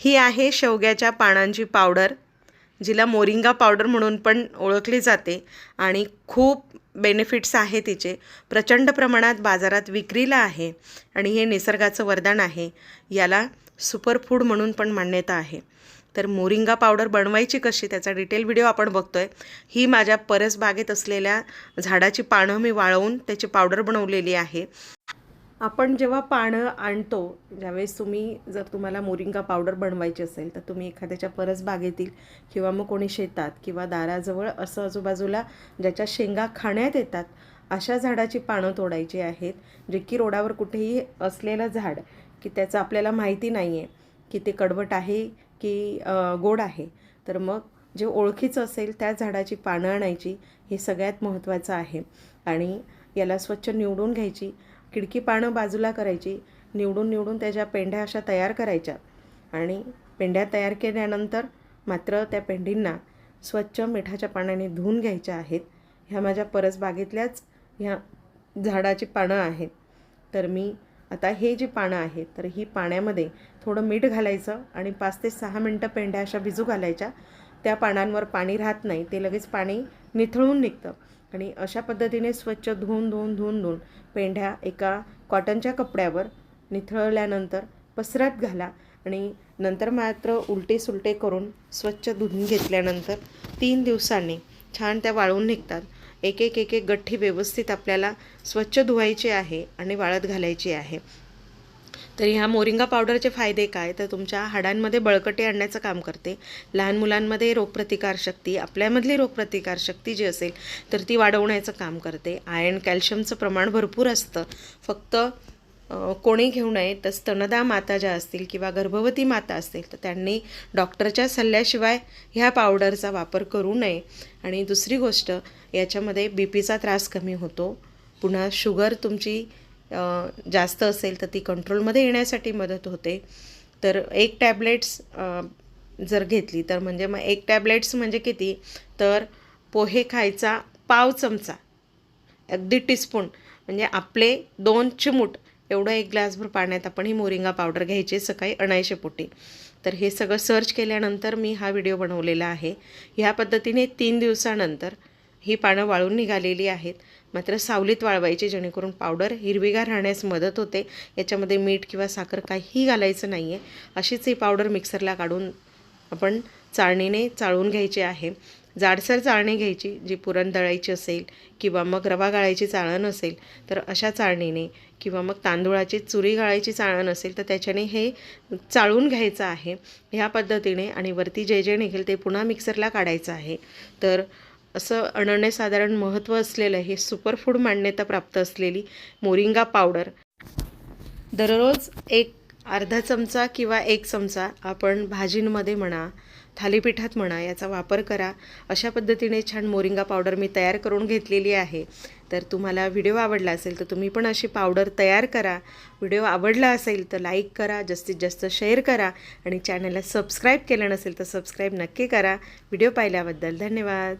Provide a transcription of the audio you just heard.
ही आहे शेवग्याच्या पानांची पावडर जिला मोरिंगा पावडर म्हणून पण ओळखली जाते आणि खूप बेनिफिट्स आहे तिचे. प्रचंड प्रमाणात बाजारात विक्रीला आहे आणि हे निसर्गाचं वरदान आहे. याला सुपरफूड म्हणून पण मान्यता आहे. तर मोरिंगा पावडर बनवायची कशी त्याचा डिटेल व्हिडिओ आपण बघतो आहे ही माझ्या परसबागेत असलेल्या झाडाची पानं मी वाळवून त्याची पावडर बनवलेली आहे. आपण जेव्हा पानं आणतो ज्यावेळेस तुम्ही जर तुम्हाला मोरिंगा पावडर बनवायची असेल तर तुम्ही एखाद्याच्या परसबागेतील किंवा मग कोणी शेतात किंवा दाराजवळ असं आजूबाजूला ज्याच्या शेंगा खाण्यात येतात अशा झाडाची पानं तोडायची आहेत जे की रोडावर कुठेही असलेलं झाड की त्याचं आपल्याला माहिती नाही आहे की ते कडवट आहे की गोड आहे. तर मग जे ओळखीचं असेल त्या झाडाची पानं आणायची हे सगळ्यात महत्त्वाचं आहे. आणि याला स्वच्छ निवडून घ्यायची. खिडकी पानं बाजूला करायची निवडून निवडून त्याच्या पेंढ्या अशा तयार करायच्या आणि पेंढ्या तयार केल्यानंतर मात्र त्या पेंढींना स्वच्छ मिठाच्या पाण्याने धुवून घ्यायच्या आहेत. ह्या माझ्या परसबागेतल्याच ह्या झाडाची पानं आहेत. तर मी आता हे जी पानं आहेत तर ही पाण्यामध्ये थोडं मीठ घालायचं आणि पाच ते सहा मिनटं पेंढ्या अशा भिजू घालायच्या. त्या पानांवर पाणी राहत नाही ते लगेच पाणी निथळून निघतं. आणि अशा पद्धतीने स्वच्छ धुवून धुवून धुवून धुवून पेंढ्या एका कॉटनच्या कपड्यावर निथळल्यानंतर पसरत घाला आणि नंतर मात्र उलटे सुलटे करून स्वच्छ धुवून घेतल्यानंतर तीन दिवसांनी छान त्या वाळून निघतात. एक एक एक एक गठ्ठी व्यवस्थित आपल्याला स्वच्छ धुवायची आहे आणि वाळत घालायची आहे. तर ह्या मोरिंगा पावडरचे फायदे काय? तर तुमच्या हाडांमध्ये बळकटी आणण्याचं काम करते. लहान मुलांमध्ये रोगप्रतिकारशक्ती आपल्यामधली रोगप्रतिकारशक्ती जी असेल तर ती वाढवण्याचं काम करते. आयर्न कॅल्शियमचं प्रमाण भरपूर असतं. फक्त कोणी घेऊ नये तर स्तनदा माता ज्या असतील किंवा गर्भवती माता असतील तर त्यांनी डॉक्टरच्या सल्ल्याशिवाय ह्या पावडरचा वापर करू नये. आणि दुसरी गोष्ट याच्यामध्ये बी पीचा त्रास कमी होतो. पुन्हा शुगर तुमची जास्त असेल तर ती कंट्रोलमध्ये येण्यासाठी मदत होते. तर एक टॅबलेट्स जर घेतली तर म्हणजे मग एक टॅबलेट्स म्हणजे किती? तर पोहे खायचा पाव चमचा अगदी टीस्पून म्हणजे आपले दोन चिमूट एवढं एक ग्लासभर पाण्यात आपण ही मोरिंगा पावडर घ्यायची सकाळी अणायशे पोटी. तर हे सगळं सर्च केल्यानंतर मी हा व्हिडिओ बनवलेला आहे. ह्या पद्धतीने तीन दिवसानंतर ही पानं वाळून निघालेली आहेत. मात्र सावलीत वाळवायची जेणेकरून पावडर हिरवीगार राहण्यास मदत होते. याच्यामध्ये मीठ किंवा साखर काहीही घालायचं नाही आहे अशीच ही पावडर मिक्सरला काढून आपण चाळणीने चाळून घ्यायची आहे. जाडसर चाळणी घ्यायची जी पुरण दळायची असेल किंवा मग रवा गाळायची चाळण असेल तर अशा चाळणीने किंवा मग तांदूळाची चुरी गाळायची चाळण असेल तर त्याच्याने हे चाळून घ्यायचं आहे. ह्या पद्धतीने आणि वरती जे जे निघेल ते पुन्हा मिक्सरला काढायचं आहे. तर असं अनन्यसाधारण महत्त्व असलेलं हे सुपरफूड मान्यता प्राप्त असलेली मोरिंगा पावडर दररोज एक अर्धा चमचा किंवा एक चमचा आपण भाजींमध्ये म्हणा थालीपीठात म्हणा याचा वापर करा. अशा पद्धतीने छान मोरिंगा पावडर मी तयार करून घेतलेली आहे. तर तुम्हाला व्हिडिओ आवडला असेल तर तुम्ही पण अशी पावडर तयार करा. व्हिडिओ आवडला असेल तर लाईक करा जास्तीत जास्त शेअर करा आणि चॅनलला सबस्क्राईब केलं नसेल तर सबस्क्राईब नक्की करा. व्हिडिओ पाहिल्याबद्दल धन्यवाद.